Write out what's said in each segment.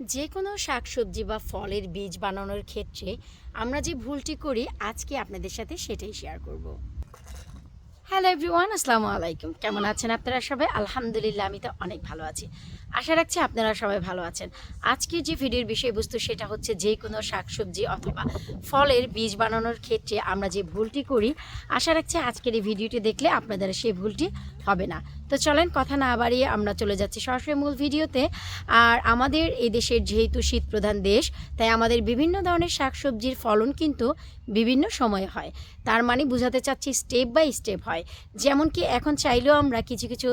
যে কোনো শাকসবজি বা ফলের বীজ বানানোর ক্ষেত্রে আমরা যে ভুলটি করি, আজকে আপনাদের সাথে সেটাই শেয়ার করব। হ্যালো এভরিওয়ান আসসালামু আলাইকুম। কেমন আছেন আপনারা সবাই? আলহামদুলিল্লাহ, আমি তো অনেক ভালো আছি। আশা রাখছি আপনারা সবাই ভালো আছেন। আজকের যে ভিডিওর বিষয়বস্তু, সেটা হচ্ছে যে কোনো শাকসবজি অথবা ফলের বীজ বানানোর ক্ষেত্রে আমরা যে ভুলটি করি, আশা রাখছি আজকের এই ভিডিওটি দেখলে আপনাদের সেই ভুলটি হবে না। তো চলেন কথা না বাড়িয়ে আমরা চলে যাচ্ছি সরাসরি মূল ভিডিওতে। আর আমাদের এই দেশের যেহেতু শীত প্রধান দেশ, তাই আমাদের বিভিন্ন ধরনের শাকসবজির ফলন কিন্তু বিভিন্ন সময়ে হয়। তার মানে বোঝাতে চাচ্ছি স্টেপ বাই স্টেপ হয়। যেমন কি এখন চাইলেও আমরা কিছু কিছু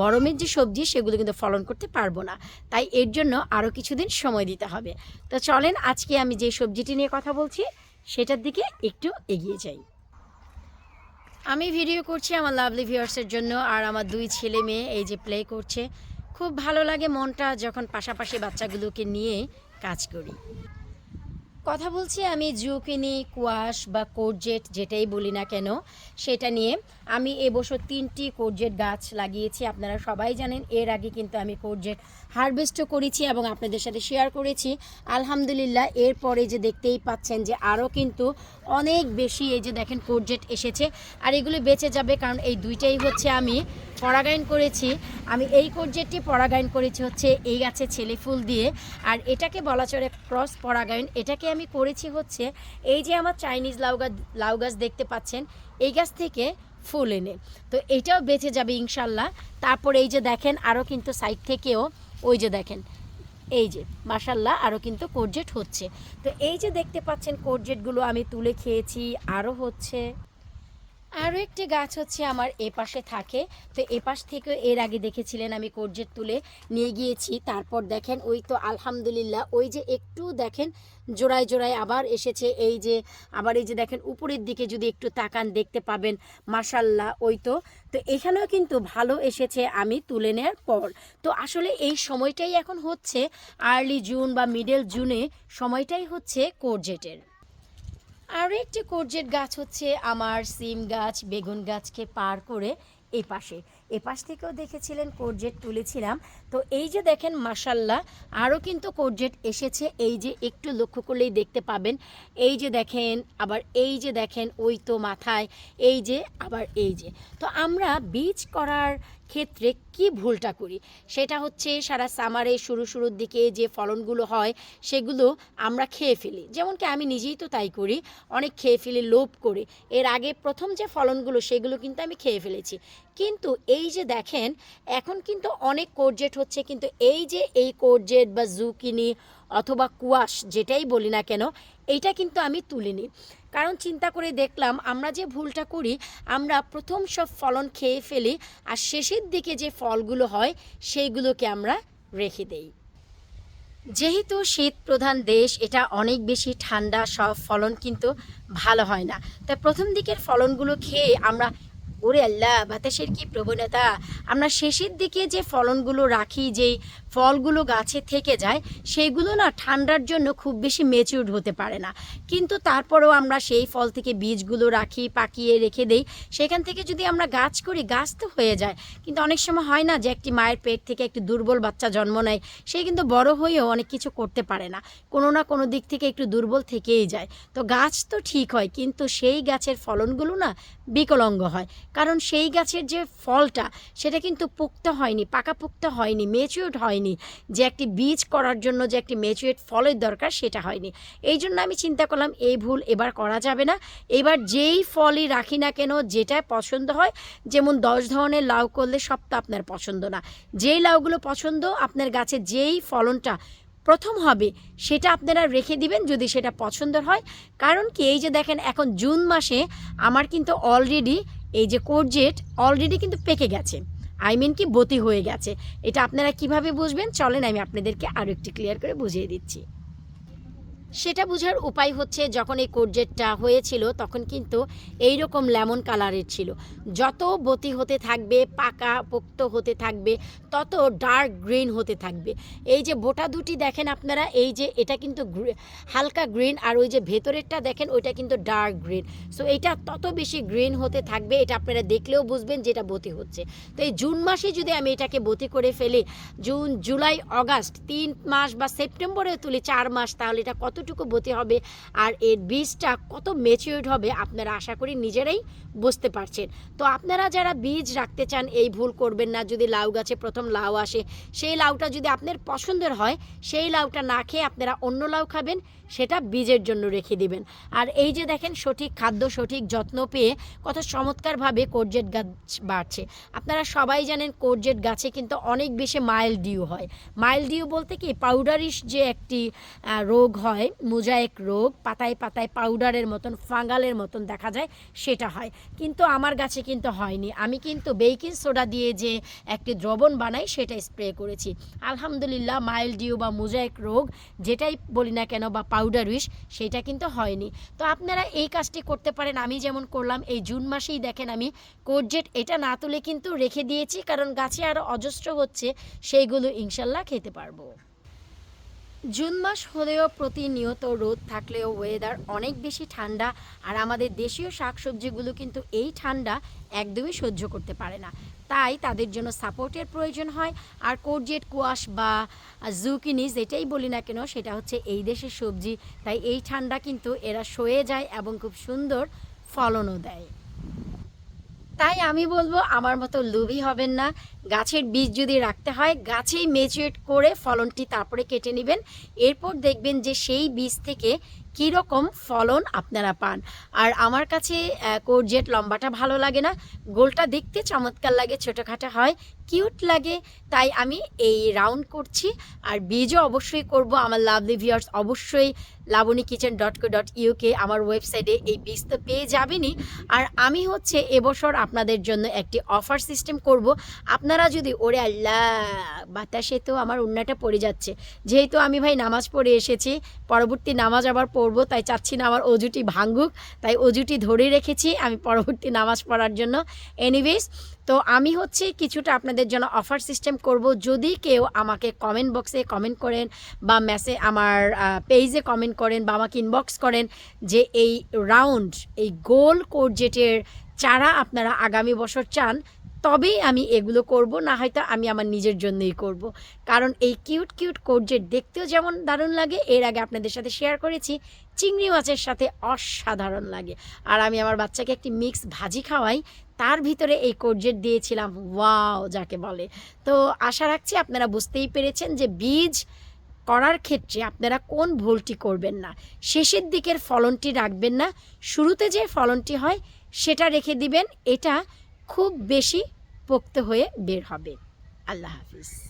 গরমের যে সবজি, সেগুলো কিন্তু ফলন করতে পারব না। তাই এর জন্য আরও কিছুদিন সময় দিতে হবে। তো চলেন আজকে আমি যে সবজিটি নিয়ে কথা বলছি, সেটার দিকে একটু এগিয়ে যাই। আমি ভিডিও করছি আমার লাভলি ভিউয়ার্সের জন্য আর আমার দুই ছেলে মেয়ে এই যে প্লে করছে। খুব ভালো লাগে মনটা যখন পাশাপাশি বাচ্চাগুলোকে নিয়ে কাজ করি। কথা বলছি আমি জুকিনি, কুয়াশ বা কোরজেট যেটাই বলি না কেন, সেটা নিয়ে। আমি এবছর তিনটি কোরজেট গাছ লাগিয়েছি, আপনারা সবাই জানেন, এর আগে কিন্তু আমি কোরজেট হারভেস্টও করেছি এবং আপনাদের সাথে শেয়ার করেছি। আলহামদুলিল্লাহ, এরপরে যে দেখতেই পাচ্ছেন যে আরও কিন্তু অনেক বেশি এই যে দেখেন কোরজেট এসেছে, আর এগুলো বেঁচে যাবে, কারণ এই দুইটাই হচ্ছে আমি পরাগায়ন করেছি। আমি এই কোরজেটটি পরাগায়ন করেছি হচ্ছে এই গাছে ছেলে ফুল দিয়ে। আর এটাকে বলা চলে ক্রস পরাগায়ন। এটাকে আমি করেছি হচ্ছে এই যে আমার চাইনিজ লাউ গাছ লাউ গাছ দেখতে পাচ্ছেন, এই গাছ থেকে ফুল এনে। তো এটাও বেঁচে যাবে ইনশাল্লাহ। তারপর এই যে দেখেন, আরও কিন্তু সাইড থেকেও ওই যে দেখেন, এই যে মাসাল্লাহ আরও কিন্তু কোরজেট হচ্ছে। তো এই যে দেখতে পাচ্ছেন, কোরজেটগুলো আমি তুলে খেয়েছি। আরও হচ্ছে আরও একটি গাছ হচ্ছে আমার এ পাশে থাকে। তো এ পাশ থেকে এর আগে দেখেছিলেন আমি কোরজেট তুলে নিয়ে গিয়েছি। তারপর দেখেন, ওই তো আলহামদুলিল্লাহ, ওই যে একটু দেখেন, জোড়ায় জোড়ায় আবার এসেছে। এই যে, আবার এই যে দেখেন, উপরের দিকে যদি একটু তাকান, দেখতে পাবেন মাসাল্লাহ ওই তো। তো এখানেও কিন্তু ভালো এসেছে আমি তুলে নেওয়ার পর। তো আসলে এই সময়টাই এখন হচ্ছে আর্লি জুন বা মিডল জুনে সময়টাই হচ্ছে কোরজেটের আরও একটি কোর্জেট গাছ হচ্ছে আমার সিম গাছ বেগুন গাছকে পার করে এ পাশে এ পাশ থেকেও দেখেছিলেন কোরজেট তুলেছিলাম। তো এই যে দেখেন মাসাল্লাহ আরও কিন্তু কোরজেট এসেছে। এই যে একটু লক্ষ্য করলেই দেখতে পাবেন। এই যে দেখেন, আবার এই যে দেখেন, ওই তো মাথায়। এই যে, আবার এই যে। তো আমরা বীজ করার ক্ষেত্রে কি ভুলটা করি? সেটা হচ্ছে সারা সামারে শুরু শুরুর দিকে যে ফলনগুলো হয়, সেগুলো আমরা খেয়ে ফেলি। যেমন কি আমি নিজেই তো তাই করি, অনেক খেয়ে ফেলি, লোভ করে। এর আগে প্রথম যে ফলনগুলো, সেগুলো কিন্তু আমি খেয়ে ফেলেছি। কিন্তু এই যে দেখেন, এখন কিন্তু অনেক কোরজেট হচ্ছে, কিন্তু এই যে এই কোরজেট বা জুকিনি অথবা কুয়াশ যেটাই বলি না কেন, এইটা কিন্তু আমি তুলিনি। কারণ চিন্তা করে দেখলাম, আমরা যে ভুলটা করি, আমরা প্রথম সব ফলন খেয়ে ফেলি আর শেষের দিকে যে ফলগুলো হয়, সেইগুলোকে আমরা রেখে দেই। যেহেতু শীত প্রধান দেশ, এটা অনেক বেশি ঠান্ডা, সব ফলন কিন্তু ভালো হয় না। তাই প্রথম দিকের ফলনগুলো খেয়ে আমরা ওরে আল্লাহ বাতাসের কি প্রবণতা? আমরা শেষের দিকে যে ফলনগুলো রাখি যেই ফলগুলো গাছে থেকে যায় সেইগুলো না ঠান্ডার জন্য খুব বেশি মেচিউর্ড হতে পারে না। কিন্তু তারপরেও আমরা সেই ফল থেকে বীজগুলো রাখি, পাকিয়ে রেখে দেই। সেখান থেকে যদি আমরা গাছ করি, গাছ তো হয়ে যায়। কিন্তু অনেক সময় হয় না যে একটি মায়ের পেট থেকে একটি দুর্বল বাচ্চা জন্ম নেয়, সে কিন্তু বড় হয়েও অনেক কিছু করতে পারে না। কোনো না কোনো দিক থেকে একটু দুর্বল থেকেই যায়। তো গাছ তো ঠিক হয়, কিন্তু সেই গাছের ফলনগুলো না বিকলঙ্গ হয়। কারণ সেই গাছের যে ফলটা, সেটা কিন্তু পুক্ত হয়নি, পাকাপুক্ত হয়নি মেচিউর্ড হয়নি, যে একটি বীজ করার জন্য যে একটি মেচুয়েট ফলের দরকার সেটা হয়নি। এই জন্য আমি চিন্তা করলাম, এই ভুল এবার করা যাবে না। এবার যেই ফলই রাখি না কেন, যেটা পছন্দ হয়, যেমন দশ ধরনের লাউ করলে সব তো আপনার পছন্দ না। যেই লাউগুলো পছন্দ, আপনার গাছে যেই ফলনটা প্রথম হবে, সেটা আপনারা রেখে দিবেন যদি সেটা পছন্দের হয়। কারণ কি, এই যে দেখেন, এখন জুন মাসে আমার কিন্তু অলরেডি এই যে কোরজেট অলরেডি কিন্তু পেকে গেছে। আই মিন কি, বতি হয়ে গেছে। এটা আপনারা কীভাবে বুঝবেন? চলেন, আমি আপনাদেরকে আরও একটি ক্লিয়ার করে বুঝিয়ে দিচ্ছি। সেটা বোঝার উপায় হচ্ছে যখন এই কোর্জেটটা হয়েছিল, তখন কিন্তু এই রকম লেমন কালারের ছিল। যত বতি হতে থাকবে, পাকা, পোক্ত হতে থাকবে, তত ডার্ক গ্রিন হতে থাকবে। এই যে বোটা দুটি দেখেন আপনারা, এই যে এটা কিন্তু হালকা গ্রিন আর ওই যে ভেতরেরটা দেখেন, ওইটা কিন্তু ডার্ক গ্রিন সো এটা তত বেশি গ্রিন হতে থাকবে, এটা আপনারা দেখলেও বুঝবেন যেটা বতি হচ্ছে। তো এই জুন মাসে যদি আমি এটাকে বতি করে ফেলি, জুন, জুলাই, অগাস্ট, তিন মাস বা সেপ্টেম্বরে তুলি, চার মাস, তাহলে এটা কতটুকু বতি হবে আর এর বীজটা কত মেচিউর্ড হবে আপনারা আশা করি নিজেরাই বুঝতে পারছেন। তো আপনারা যারা বীজ রাখতে চান, এই ভুল করবেন না। যদি লাউ গাছে প্রথম লাউ আসে, সেই লাউটা যদি আপনার পছন্দের হয়, সেই লাউটা না খেয়ে আপনারা অন্য লাউ খাবেন, সেটা বীজের জন্য রেখে দিবেন। আর এই যে দেখেন সঠিক খাদ্য, সঠিক যত্ন পেয়ে কত চমৎকারভাবে কোরজেট গাছ বাড়ছে। আপনারা সবাই জানেন কোরজেট গাছে কিন্তু অনেক বেশি মাইল ডিউ হয়। মাইল ডিউ বলতে কি? পাউডারিশ যে একটি রোগ হয় মোজাইক রোগ, পাতায় পাতায় পাউডারের মতন, ফাঙ্গালের মতন দেখা যায়, সেটা হয়। কিন্তু আমার গাছে কিন্তু হয়নি। আমি কিন্তু বেকিং সোডা দিয়ে যে একটি দ্রবণ বানাই, সেটা স্প্রে করেছি। আলহামদুলিল্লাহ মাইল ডিউ বা মোজাইক রোগ, যেটাই বলি না কেন, বা পাউডার উইশ, সেটা কিন্তু হয়নি। তো আপনারা এই কাজটি করতে পারেন। আমি যেমন করলাম, এই জুন মাসেই দেখেন আমি কোরজেট এটা না তুলে কিন্তু রেখে দিয়েছি, কারণ গাছে আরও অজস্র হচ্ছে, সেইগুলো ইনশাল্লাহ খেতে পারব। জুন মাস হলেও প্রতিনিয়ত রোদ থাকলেও ওয়েদার অনেক বেশি ঠান্ডা আর আমাদের দেশীয় শাকসবজিগুলো কিন্তু এই ঠান্ডা একদমই সহ্য করতে পারে না। তাই তাদের জন্য সাপোর্টের প্রয়োজন হয়। আর কোরজেট কুয়াশ বা জুকিনি যেটাই বলি না কেন, সেটা হচ্ছে এই দেশের সবজি। তাই এই ঠান্ডা কিন্তু এরা সয়ে যায় এবং খুব সুন্দর ফলনও দেয়। তাই আমি বলব আমার মতো লোভী হবেন না। গাছের বীজ যদি রাখতে হয়, গাছেই মেচুরেট করে ফলনটি তারপরে কেটে নেবেন। এরপর দেখবেন যে সেই বীজ থেকে কীরকম ফলন আপনারা পান? আর আমার কাছে কোরজেট লম্বাটা ভালো লাগে না। গোলটা দেখতে চমৎকার লাগে, ছোটোখাটো হয়, কিউট লাগে, তাই আমি এই রাউন্ড করছি। আর বীজও অবশ্যই করব, আমার লাভলি ভিউয়ার্স অবশ্যই Laboni kitchen dot co dot UK আমার ওয়েবসাইটে এই বীজ তো পেয়ে যাবেনই। আর আমি হচ্ছে এবছর আপনাদের জন্য একটি অফার সিস্টেম করব। আপনারা যদি, ওরে আল্লাহ, বাতাসে তো আমার উন্নাটা পড়ে যাচ্ছে। যেহেতু আমি ভাই নামাজ পড়ে এসেছি, পরবর্তী নামাজ আবার পড়ব তাই চাচ্ছি না আমার অজুটি ভাঙ্গুক তাই অজুটি ধরে রেখেছি আমি পরবর্তী নামাজ পড়ার জন্য। এনিওয়েজ তো আমি হচ্ছে কিছুটা আপনাদের জন্য অফার সিস্টেম করব। যদি কেউ আমাকে কমেন্ট বক্সে কমেন্ট করেন বা মেসে আমার পেজে কমেন্ট করেন বা আমাকে ইনবক্স করেন যে এই রাউন্ড এই গোল কোর্জেটের চারা আপনারা আগামী বছর চান তবেই আমি এগুলো করব, না হয়তো আমি আমার নিজের জন্যই করব। কারণ এই কিউট কিউট কোর্জেট দেখতেও যেমন দারুণ লাগে, এর আগে আপনাদের সাথে শেয়ার করেছি, চিংড়ি মাছের সাথে অসাধারণ লাগে। আর আমি আমার বাচ্চাকে একটি মিক্স ভাজি খাওয়াই, তার ভিতরে এই কোর্জেট দিয়েছিলাম, ওয়াও, যাকে বলে। তো আশা রাখছি আপনারা বুঝতেই পেরেছেন যে বীজ করার ক্ষেত্রে আপনারা কোন ভুলটি করবেন না। শেষের দিকের ফলনটি রাখবেন না, শুরুতে যে ফলনটি হয়, সেটা রেখে দিবেন, এটা খুব বেশি পোক্ত হয়ে বের হবে। আল্লাহ হাফিজ।